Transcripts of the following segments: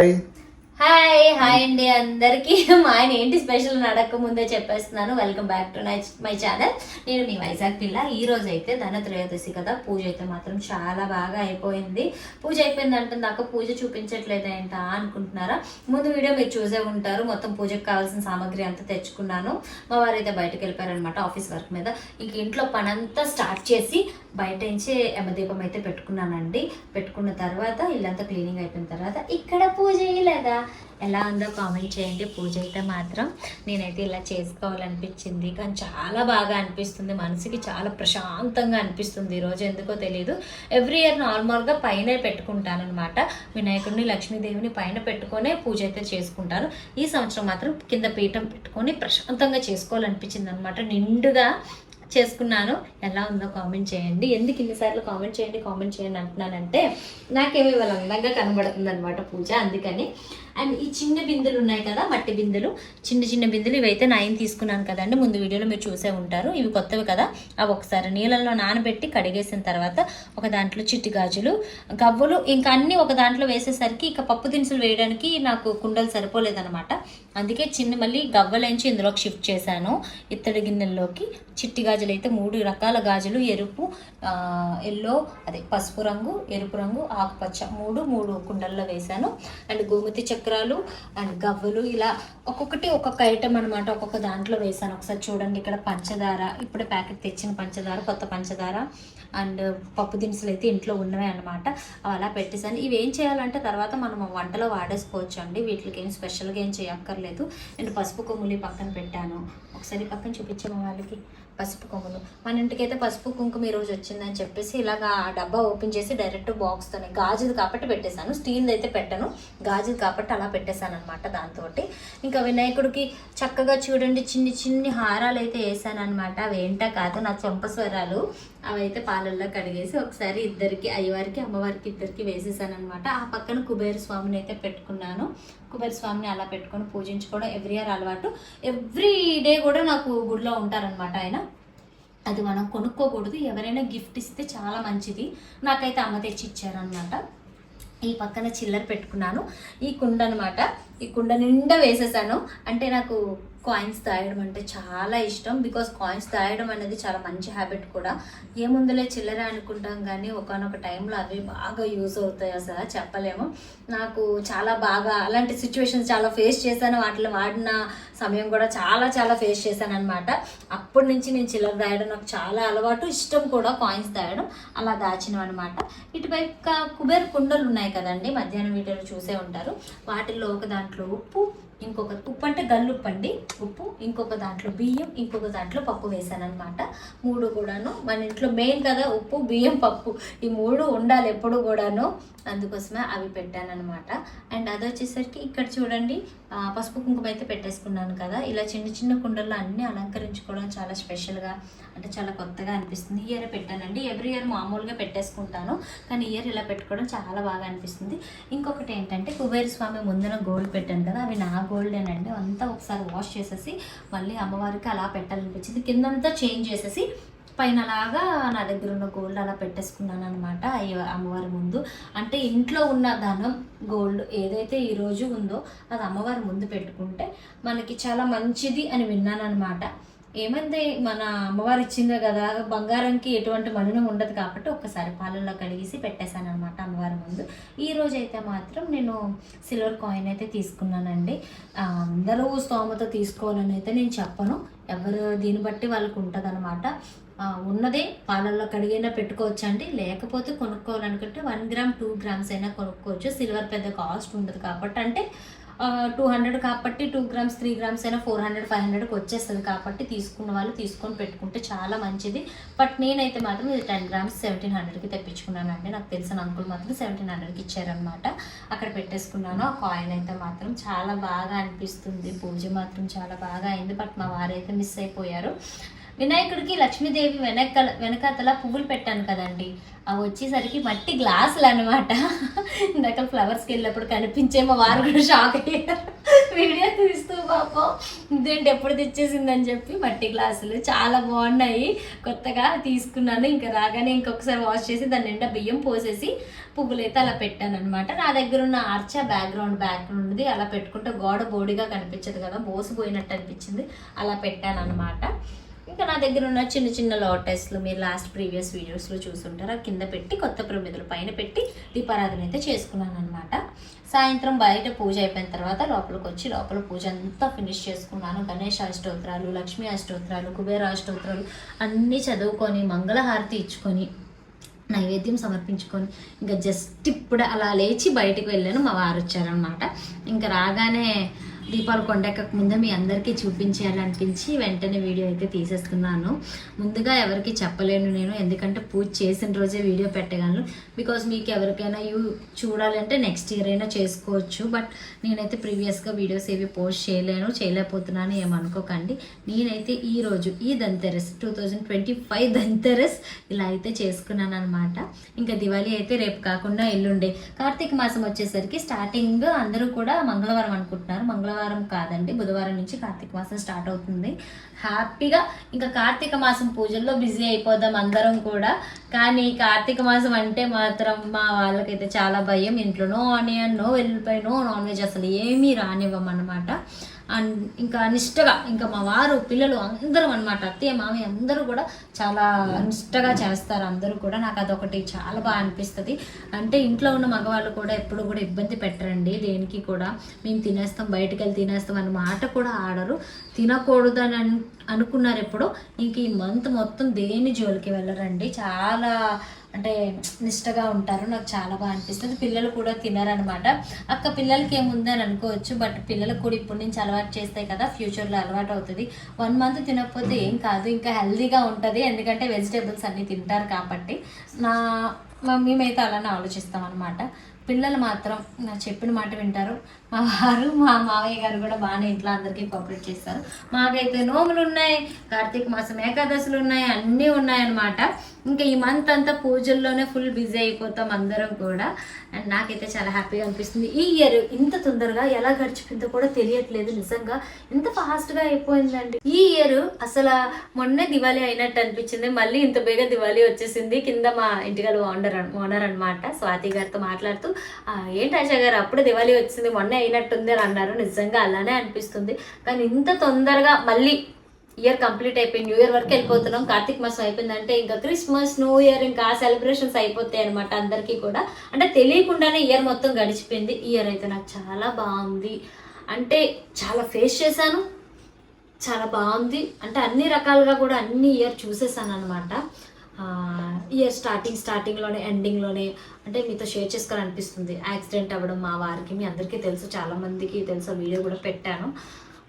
Hey. Hi hi అండి అందరికి. మా ఆయన ఏంటి స్పెషల్ నడక ముందే చెప్పేస్తున్నాను. Welcome back to my channel నేను మీ వైజాగ్ పిల్ల. ఈ రోజు అయితే ధనత్రయోదశి కదా. పూజ అయితే మాత్రం చాలా బాగా అయిపోయింది. పూజ అయిపోయింది అంటుంది దాకా పూజ చూపించట్లేదు ఏంటా? అనుకుంటున్నారా? ముందు వీడియో మీరు చూసే ఉంటారు. మొత్తం పూజకు కావాల్సిన సామాగ్రి అంతా తెచ్చుకున్నాను. మా వారు అయితే బయటకు వెళ్ళిపోయారనమాట ఆఫీస్ వర్క్ మీద. ఇంక ఇంట్లో పని అంతా స్టార్ట్ చేసి బయట నుంచి యమదీపం అయితే పెట్టుకున్నానండి. పెట్టుకున్న తర్వాత ఇల్లంతా క్లీనింగ్ అయిపోయిన తర్వాత ఇక్కడ పూజ చేయలేదా? ఎలా ఉందో కామెంట్ చేయండి. పూజ అయితే మాత్రం నేనైతే ఇలా చేసుకోవాలనిపించింది. కానీ చాలా బాగా అనిపిస్తుంది. మనసుకి చాలా ప్రశాంతంగా అనిపిస్తుంది. ఈరోజు ఎందుకో తెలియదు ఎవ్రీ ఇయర్ నార్మల్గా పైన పెట్టుకుంటాను అనమాట వినాయకుడిని లక్ష్మీదేవిని పైన పెట్టుకొనే పూజ అయితే చేసుకుంటాను. ఈ సంవత్సరం మాత్రం కింద పీఠం పెట్టుకొని ప్రశాంతంగా చేసుకోవాలనిపించింది అనమాట నిండుగా చేసుకున్నాను. ఎలా ఉందో కామెంట్ చేయండి. ఎందుకు ఇన్నిసార్లు కామెంట్ చేయండి కామెంట్ చేయండి అంటున్నానంటే నాకేమో ఇవాళ అందంగా కనబడుతుంది అనమాట పూజ. అందుకని అండ్ ఈ చిన్న బిందెలు ఉన్నాయి కదా మట్టి బిందెలు. చిన్న చిన్న బిందెలు ఇవైతే నైన్ తీసుకున్నాను కదండి. ముందు వీడియోలో మీరు చూసే ఉంటారు. ఇవి కొత్తవి కదా. అవి ఒకసారి నీళ్ళల్లో నానబెట్టి కడిగేసిన తర్వాత ఒక దాంట్లో చిట్టి గాజులు గవ్వలు ఇంకా అన్ని ఒక దాంట్లో వేసేసరికి ఇక పప్పు దినుసులు వేయడానికి నాకు కుండలు సరిపోలేదనమాట అందుకే చిన్న మళ్ళీ గవ్వలేంచి ఇందులోకి షిఫ్ట్ చేశాను. ఇత్తడి గిన్నెల్లోకి చిట్టి గాజులు అయితే మూడు రకాల గాజులు. ఎరుపు ఎల్లో అదే పసుపు రంగు ఎరుపు రంగు ఆకుపచ్చ మూడు మూడు కుండల్లో వేశాను. అండ్ గోమతి చెక్క చక్రాలు అండ్ గవ్వలు ఇలా ఒక్కొక్కటి ఒక్కొక్క ఐటమ్ అనమాట ఒక్కొక్క దాంట్లో వేసాను ఒకసారి చూడండి ఇక్కడ పంచదార. ఇప్పుడే ప్యాకెట్ తెచ్చిన పంచదార కొత్త పంచదార అండ్ పప్పు దినుసులు అయితే ఇంట్లో ఉన్నవే అనమాట అవి అలా పెట్టేసాను ఇవి ఏం చేయాలంటే తర్వాత మనం వంటలో వాడేసుకోవచ్చు అండి వీటికి ఏం స్పెషల్గా ఏం చేయక్కర్లేదు. నేను పసుపు కొమ్ములు పక్కన పెట్టాను. ఒకసారి పక్కన చూపించాము వాళ్ళకి. పసుపు కొమ్ములు మన ఇంటికైతే పసుపు కుంకుమ ఈ రోజు వచ్చిందని చెప్పేసి ఇలాగా ఆ డబ్బా ఓపెన్ చేసి డైరెక్ట్ బాక్స్తోనే గాజుది కాబట్టి పెట్టేశాను. స్టీల్ది అయితే పెట్టను. గాజుది కాబట్టి అలా పెట్టేశాను అనమాట దాంతో ఇంకా వినాయకుడికి చక్కగా చూడండి చిన్ని చిన్ని హారాలు అయితే వేసాను అనమాట అవి ఏంటా కాదు నా చెంప స్వరాలు. అయితే పాలల్లో కడిగేసి ఒకసారి ఇద్దరికి అయ్యవారికి అమ్మవారికి ఇద్దరికి వేసేసాను అనమాట ఆ పక్కన కుబేర స్వామిని అయితే పెట్టుకున్నాను. కుబేర స్వామిని అలా పెట్టుకొని పూజించుకోవడం ఎవ్రీ ఇయర్ అలవాటు. ఎవ్రీ డే కూడా నాకు గుడిలో ఉంటారనమాట ఆయన. అది మనం కొనుక్కోకూడదు. ఎవరైనా గిఫ్ట్ ఇస్తే చాలా మంచిది. నాకైతే అమ్మ తెచ్చి ఇచ్చారనమాట ఈ పక్కన చిల్లర పెట్టుకున్నాను. ఈ కుండ అనమాట ఈ కుండ నిండా వేసేసాను. అంటే నాకు కాయిన్స్ దాయడం అంటే చాలా ఇష్టం. బికాస్ కాయిన్స్ దాయడం అనేది చాలా మంచి హ్యాబిట్ కూడా. ఏముందులే చిల్లర అనుకుంటాం కానీ ఒకనొక టైంలో అవి బాగా యూజ్ అవుతాయి అసలు. చెప్పలేము. నాకు చాలా బాగా అలాంటి సిచ్యువేషన్స్ చాలా ఫేస్ చేశాను. వాటిలో వాడిన సమయం కూడా చాలా చాలా ఫేస్ చేశాను అనమాట అప్పటి నుంచి నేను చిల్లర దాయడం నాకు చాలా అలవాటు. ఇష్టం కూడా కాయిన్స్ తాగడం అలా దాచినవి అనమాట ఇటుపై క- కుబేర కుండలు ఉన్నాయి కదండి. మధ్యాహ్నం వీటిలో చూసే ఉంటారు. వాటిల్లో ఒక దాంట్లో ఉప్పు ఇంకొక ఉప్పు అంటే గల్లుప్పు అండి ఉప్పు ఇంకొక దాంట్లో బియ్యం ఇంకొక దాంట్లో పప్పు వేసాను అనమాట మూడు కూడాను. మన ఇంట్లో మెయిన్ కదా ఉప్పు బియ్యం పప్పు. ఈ మూడు ఉండాలి ఎప్పుడు కూడాను. అందుకోసమే అవి పెట్టాను అనమాట అండ్ అది వచ్చేసరికి ఇక్కడ చూడండి పసుపు కుంకుమ అయితే పెట్టేసుకున్నాను కదా. ఇలా చిన్న చిన్న కుండల్లో అన్నీ అలంకరించుకోవడం చాలా స్పెషల్గా అంటే చాలా కొత్తగా అనిపిస్తుంది. ఈ ఇయర్ పెట్టానండి. ఎవ్రీ ఇయర్ మామూలుగా పెట్టేసుకుంటాను. కానీ ఇయర్ ఇలా పెట్టుకోవడం చాలా బాగా అనిపిస్తుంది. ఇంకొకటి ఏంటంటే కుబేర స్వామి ముందున గోల్డ్ పెట్టాను కదా అవి నాకు గోల్డెన్ అండి. అంతా ఒకసారి వాష్ చేసేసి మళ్ళీ అమ్మవారికి అలా పెట్టాలనిపించింది. కిందంతా చేంజ్ చేసేసి పైన అలాగా నా దగ్గర ఉన్న గోల్డ్ అలా పెట్టేసుకున్నాను అనమాట అయ్య అమ్మవారి ముందు. అంటే ఇంట్లో ఉన్న ధనం గోల్డ్ ఏదైతే ఈరోజు ఉందో అది అమ్మవారి ముందు పెట్టుకుంటే మనకి చాలా మంచిది అని విన్నాను అనమాట ఏమంది మన అమ్మవారు ఇచ్చిందే కదా బంగారంకి ఎటువంటి మలినం ఉండదు కాబట్టి ఒక్కసారి పాలల్లో కడిగేసి పెట్టేశాను అనమాట అమ్మవారి ముందు. ఈ రోజు అయితే మాత్రం నేను సిల్వర్ కాయిన్ అయితే తీసుకున్నానండి. అందరూ స్తోమత తీసుకోవాలని అయితే నేను చెప్పను. ఎవరు దీన్ని బట్టి వాళ్ళకు ఉంటుంది అనమాట ఉన్నదే పాలల్లో కడిగైనా పెట్టుకోవచ్చు అండి లేకపోతే కొనుక్కోవాలనుకుంటే వన్ గ్రామ్ టూ గ్రామ్స్ అయినా కొనుక్కోవచ్చు. సిల్వర్ పెద్ద కాస్ట్ ఉండదు కాబట్టి అంటే టూ హండ్రెడ్ కాబట్టి టూ గ్రామ్స్ త్రీ గ్రామ్స్ అయినా ఫోర్ హండ్రెడ్ ఫైవ్ హండ్రెడ్కి వచ్చేస్తుంది కాబట్టి తీసుకున్న వాళ్ళు తీసుకొని పెట్టుకుంటే చాలా మంచిది. బట్ నేనైతే మాత్రం ఇది టెన్ గ్రామ్స్ సెవెంటీన్ హండ్రెడ్కి తెప్పించుకున్నాను అండి నాకు తెలిసిన అంకుల్ మాత్రం సెవెంటీన్ హండ్రెడ్కి ఇచ్చారనమాట అక్కడ పెట్టేసుకున్నాను. ఆ కాయిన్ అయితే మాత్రం చాలా బాగా అనిపిస్తుంది. పూజ మాత్రం చాలా బాగా అయింది. బట్ మా వారైతే మిస్ అయిపోయారు. వినాయకుడికి లక్ష్మీదేవి వెనక వెనకాతల పువ్వులు పెట్టాను కదండి. అవి వచ్చేసరికి మట్టి గ్లాసులు అనమాట ఇందాక ఫ్లవర్స్కి వెళ్ళినప్పుడు కనిపించే మా వారు కూడా షాక్ అయ్యారు. వీడియో తీస్తూ పాపం ఇదేంటి ఎప్పుడు తెచ్చేసిందని చెప్పి మట్టి గ్లాసులు చాలా బాగున్నాయి. కొత్తగా తీసుకున్నాను ఇంకా రాగానే ఇంకొకసారి వాష్ చేసి దాని నిండా బియ్యం పోసేసి పువ్వులు అయితే అలా పెట్టాను అనమాట నా దగ్గర ఉన్న ఆర్చా బ్యాక్గ్రౌండ్ బ్యాక్గ్రౌండ్ది ఉంది అలా పెట్టుకుంటే గోడ బోడిగా కనిపించదు కదా మోసిపోయినట్టు అనిపించింది. అలా పెట్టాను అనమాట ఇంకా నా దగ్గర ఉన్న చిన్న చిన్న లోటస్లు మీరు లాస్ట్ ప్రీవియస్ వీడియోస్లో చూసుంటారు. ఆ కింద పెట్టి కొత్త ప్రమిదలు పైన పెట్టి దీపారాధన అయితే చేసుకున్నాను అనమాట సాయంత్రం బయట పూజ అయిపోయిన తర్వాత లోపలికి వచ్చి లోపల పూజ అంతా ఫినిష్ చేసుకున్నాను. గణేష్ అష్టోత్తరాలు లక్ష్మీ అష్టోత్తరాలు కుబేర అష్టోత్తరాలు అన్నీ చదువుకొని మంగళహారతి ఇచ్చుకొని నైవేద్యం సమర్పించుకొని ఇంకా జస్ట్ ఇప్పుడు అలా లేచి బయటకు వెళ్ళాను. మా వారు వచ్చారనమాట ఇంకా రాగానే దీపాలు కొండెక్కక ముందే మీ అందరికీ చూపించాలనిపించి వెంటనే వీడియో అయితే తీసేస్తున్నాను. ముందుగా ఎవరికి చెప్పలేను నేను ఎందుకంటే పూజ చేసిన రోజే వీడియో పెట్టగలను. బికాజ్ మీకు ఎవరికైనా యూ చూడాలంటే నెక్స్ట్ ఇయర్ అయినా చేసుకోవచ్చు. బట్ నేనైతే ప్రీవియస్గా వీడియోస్ ఏవి పోస్ట్ చేయలేను చేయలేకపోతున్నాను ఏమనుకోకండి నేనైతే ఈ రోజు ఈ Dhanteras two thousand twenty five Dhanteras ఇలా అయితే చేసుకున్నాను అనమాట ఇంకా దివాళీ అయితే రేపు కాకుండా ఎల్లుండే. కార్తీక మాసం వచ్చేసరికి స్టార్టింగ్ అందరూ కూడా మంగళవారం అనుకుంటున్నారు. మంగళవారం కాదండి బుధవారం నుంచి కార్తీక మాసం స్టార్ట్ అవుతుంది. హ్యాపీగా ఇంకా కార్తీక మాసం పూజల్లో బిజీ అయిపోదాం అందరం కూడా. కానీ కార్తీక మాసం అంటే మాత్రం మా వాళ్ళకైతే చాలా భయం. ఇంట్లోనో ఆనియన్ నో వెళ్ళిపోయినో నాన్ వెజ్ అసలు ఏమీ రానివ్వమన్నమాట. అండ్ ఇంకా నిష్టగా ఇంకా మా వారు పిల్లలు అందరం అనమాట అత్తయ్య మామయ్య అందరూ కూడా చాలా నిష్టగా చేస్తారు అందరూ కూడా. నాకు అదొకటి చాలా బాగా అనిపిస్తుంది. అంటే ఇంట్లో ఉన్న మగవాళ్ళు కూడా ఎప్పుడు కూడా ఇబ్బంది పెట్టరండి దేనికి కూడా. మేము తినేస్తాం బయటకు వెళ్ళి తినేస్తాం అన్న మాట కూడా ఆడరు. తినకూడదు అని అను- అనుకున్నారు ఎప్పుడు. ఇంక ఈ మంత్ మొత్తం దేని జోలికి వెళ్ళరండి. చాలా అంటే నిష్టగా ఉంటారు. నాకు చాలా బాగా అనిపిస్తుంది. పిల్లలు కూడా తినరనమాట. అక్క పిల్లలకి ఏముంది అని అనుకోవచ్చు. బట్ పిల్లలకు కూడా ఇప్పటి నుంచి అలవాటు చేస్తాయి కదా ఫ్యూచర్లో అలవాటు అవుతుంది. వన్ మంత్ తినకపోతే ఏం కాదు. ఇంకా హెల్దీగా ఉంటుంది. ఎందుకంటే వెజిటేబుల్స్ అన్నీ తింటారు కాబట్టి. నా మేమైతే అలానే ఆలోచిస్తాం అనమాట పిల్లలు మాత్రం నా చెప్పిన మాట వింటారు. మా వారు మా మావయ్య గారు కూడా బాగానే ఇంట్లో అందరికీ కోఆపరేట్ చేస్తారు. మాకైతే నోములు ఉన్నాయి కార్తీక మాసం ఏకాదశులు ఉన్నాయి అన్నీ ఉన్నాయన్నమాట. ఇంకా ఈ మంత్ అంతా పూజల్లోనే ఫుల్ బిజీ అయిపోతాం అందరం కూడా. అండ్ నాకైతే చాలా హ్యాపీగా అనిపిస్తుంది. ఈ ఇయర్ ఇంత తొందరగా ఎలా గడిచిపోయిందో కూడా తెలియట్లేదు నిజంగా. ఇంత ఫాస్ట్గా అయిపోయిందండి. ఈ ఇయర్ అసలు మొన్న దివాళీ అయినట్టు అనిపించింది. మళ్ళీ ఇంత బేగా దివాళీ వచ్చేసింది. కింద మా ఇంటిగల ఓనర్ ఓనర్ అనమాట స్వాతి గారితో మాట్లాడుతూ ఏంటి ఆశా గారు అప్పుడు దివాళీ వచ్చింది మొన్నే అయినట్టుంది అని అన్నారు. నిజంగా అలానే అనిపిస్తుంది. కానీ ఇంత తొందరగా మళ్ళీ ఇయర్ కంప్లీట్ అయిపోయింది న్యూ ఇయర్ వరకు వెళ్ళిపోతున్నాం. కార్తీక మాసం అయిపోయిందంటే ఇంకా క్రిస్మస్ న్యూ ఇయర్ ఇంకా సెలబ్రేషన్స్ అయిపోతాయి అనమాట అందరికీ కూడా. అంటే తెలియకుండానే ఇయర్ మొత్తం గడిచిపోయింది. ఇయర్ అయితే నాకు చాలా బాగుంది. అంటే చాలా ఫేస్ చేశాను. చాలా బాగుంది. అంటే అన్ని రకాలుగా కూడా అన్ని ఇయర్ చూసేసాను అనమాట ఇయర్ స్టార్టింగ్ స్టార్టింగ్లోనే ఎండింగ్లోనే అంటే మీతో షేర్ చేసుకోవాలనిపిస్తుంది. యాక్సిడెంట్ అవ్వడం మా వారికి మీ అందరికీ తెలుసు చాలామందికి తెలుసు వీడియో కూడా పెట్టాను.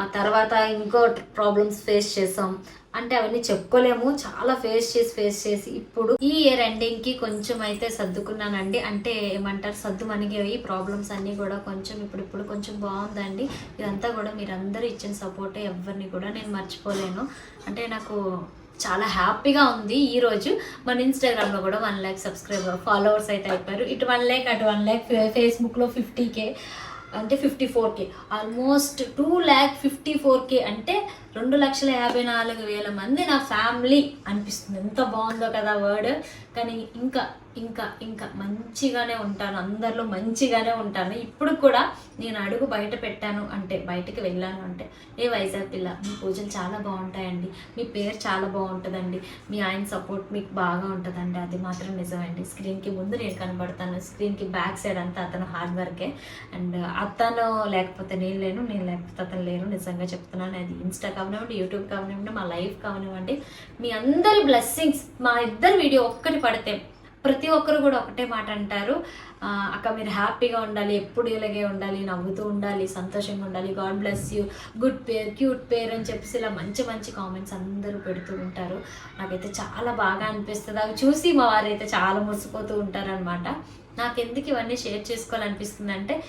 ఆ తర్వాత ఇంకో ప్రాబ్లమ్స్ ఫేస్ చేసాం. అంటే అవన్నీ చెప్పుకోలేము చాలా ఫేస్ చేసి ఫేస్ చేసి ఇప్పుడు ఈ ఇయర్ ఎండింగ్కి కొంచెం అయితే సర్దుకున్నానండి. అంటే ఏమంటారు సర్దు మనిగేవి ప్రాబ్లమ్స్ అన్నీ కూడా కొంచెం ఇప్పుడు ఇప్పుడు కొంచెం బాగుందండి. ఇదంతా కూడా మీరందరూ ఇచ్చిన సపోర్టే ఎవరిని కూడా నేను మర్చిపోలేను. అంటే నాకు చాలా హ్యాపీగా ఉంది ఈరోజు మన ఇన్స్టాగ్రామ్లో కూడా వన్ ల్యాక్ సబ్స్క్రైబర్ ఫాలోవర్స్ అయితే అయిపోయారు. ఇటు వన్ ల్యాక్ అటు వన్ ల్యాక్ ఫేస్బుక్లో ఫిఫ్టీ కే అంటే fifty four K almost two lakh fifty four K అంటే రెండు లక్షల యాభై నాలుగు వేల మంది నా ఫ్యామిలీ అనిపిస్తుంది. ఎంత బాగుందో కదా వర్డ్ కానీ ఇంకా ఇంకా ఇంకా మంచిగానే ఉంటాను అందరిలో మంచిగానే ఉంటాను. ఇప్పుడు కూడా నేను అడుగు బయట పెట్టాను అంటే బయటకు వెళ్ళాను అంటే ఏ వైజాగ్ పిల్ల మీ పూజలు చాలా బాగుంటాయండి మీ పేరు చాలా బాగుంటుందండి మీ ఆయన సపోర్ట్ మీకు బాగా ఉంటుందండి అది మాత్రం నిజమండి. స్క్రీన్కి ముందు నేను కనబడతాను స్క్రీన్కి బ్యాక్ సైడ్ అంతా అతను హార్డ్ వర్కే. అండ్ అతను లేకపోతే నేను లేను నేను లేకపోతే అతను లేను నిజంగా చెప్తున్నాను. అది ఇన్స్టా కావనివ్వండి యూట్యూబ్ కావనివ్వండి మా లైఫ్ కావనివ్వండి మీ అందరి బ్లెస్సింగ్స్ మా ఇద్దరు వీడియో ఒక్కటి పడితే ప్రతి ఒక్కరు కూడా ఒకటే మాట అంటారు. అక్క మీరు హ్యాపీగా ఉండాలి ఎప్పుడు ఇలాగే ఉండాలి నవ్వుతూ ఉండాలి సంతోషంగా ఉండాలి God bless you good pair cute pair అని చెప్పేసి ఇలా మంచి మంచి కామెంట్స్ అందరూ పెడుతూ ఉంటారు. నాకైతే చాలా బాగా అనిపిస్తుంది. అవి చూసి మా వారైతే చాలా మురిసిపోతూ ఉంటారనమాట నాకు ఎందుకు ఇవన్నీ షేర్ చేసుకోవాలనిపిస్తుంది అంటే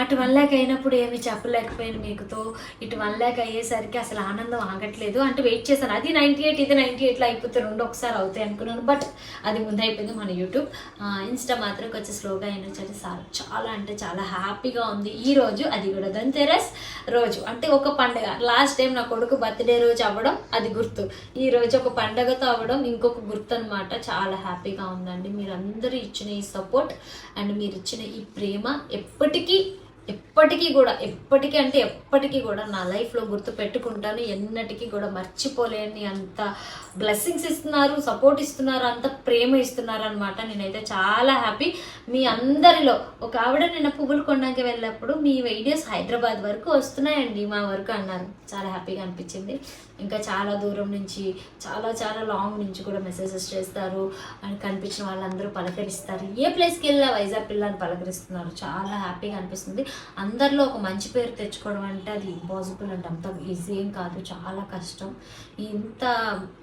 అటు వన్ ల్యాక్ అయినప్పుడు ఏమి చెప్పలేకపోయాను మీకుతో. ఇటు వన్ ల్యాక్ అయ్యేసరికి అసలు ఆనందం ఆగట్లేదు. అంటే వెయిట్ చేశాను. అది నైంటీ ఎయిట్ ఇది నైంటీ ఎయిట్లో అయిపోతే రెండు ఒకసారి అవుతాయి అనుకున్నాను. బట్ అది ముందు అయిపోయింది మన యూట్యూబ్. ఇన్స్టా మాత్రం కొంచెం స్లోగా అయినా సరే చాలా చాలా అంటే చాలా హ్యాపీగా ఉంది. ఈ రోజు అది కూడా. ధన్తెరస్ రోజు. అంటే ఒక పండగ. లాస్ట్ టైం నా కొడుకు బర్త్డే రోజు అవ్వడం అది గుర్తు. ఈ రోజు ఒక పండగతో అవ్వడం ఇంకొక గుర్తు అనమాట చాలా హ్యాపీగా ఉందండి. మీరు అందరూ ఇచ్చిన ఈ సపోర్ట్ అండ్ మీరు ఇచ్చిన ఈ ప్రేమ ఎప్పటికీ ఎప్పటికీ కూడా ఎప్పటికీ అంటే ఎప్పటికీ కూడా నా లైఫ్లో గుర్తు పెట్టుకుంటాను. ఎన్నటికీ కూడా మర్చిపోలేని అంత బ్లెస్సింగ్స్ ఇస్తున్నారు సపోర్ట్ ఇస్తున్నారు అంత ప్రేమ ఇస్తున్నారు అనమాట నేనైతే చాలా హ్యాపీ మీ అందరిలో ఒక ఆవిడ నిన్న పువ్వులు కొనడానికి వెళ్ళినప్పుడు మీ వీడియోస్ హైదరాబాద్ వరకు వస్తున్నాయండి మా వరకు అన్నారు. చాలా హ్యాపీగా అనిపించింది. ఇంకా చాలా దూరం నుంచి చాలా చాలా లాంగ్ నుంచి కూడా మెసేజెస్ చేస్తారు. అని కనిపించిన వాళ్ళందరూ పలకరిస్తారు. ఏ ప్లేస్కి వెళ్ళా వైజాగ్ పిల్లని పలకరిస్తున్నారు. చాలా హ్యాపీగా అనిపిస్తుంది. అందరిలో ఒక మంచి పేరు తెచ్చుకోవడం అంటే అది ఇంపాసిబుల్ అంటే అంత ఈజీ ఏం కాదు చాలా కష్టం. ఇంత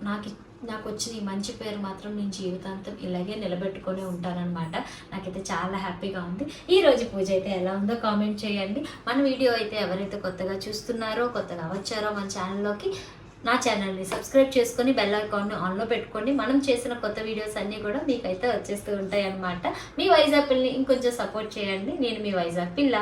నాకు నాకు వచ్చిన ఈ మంచి పేరు మాత్రం నేను జీవితాంతం ఇలాగే నిలబెట్టుకొని ఉంటానన్నమాట. నాకైతే చాలా హ్యాపీగా ఉంది. ఈ రోజు పూజ అయితే ఎలా ఉందో కామెంట్ చేయండి. మన వీడియో అయితే ఎవరైతే కొత్తగా చూస్తున్నారో కొత్తగా వచ్చారో మన ఛానల్లోకి నా ఛానల్ని సబ్స్క్రైబ్ చేసుకొని బెల్ ఐకాన్ని ఆన్లో పెట్టుకోండి. మనం చేసిన కొత్త వీడియోస్ అన్నీ కూడా మీకైతే వచ్చేస్తూ ఉంటాయి అన్నమాట మీ వైజాగ్ పిల్లని ఇంకొంచెం సపోర్ట్ చేయండి. నేను మీ వైజాగ్ పిల్ల.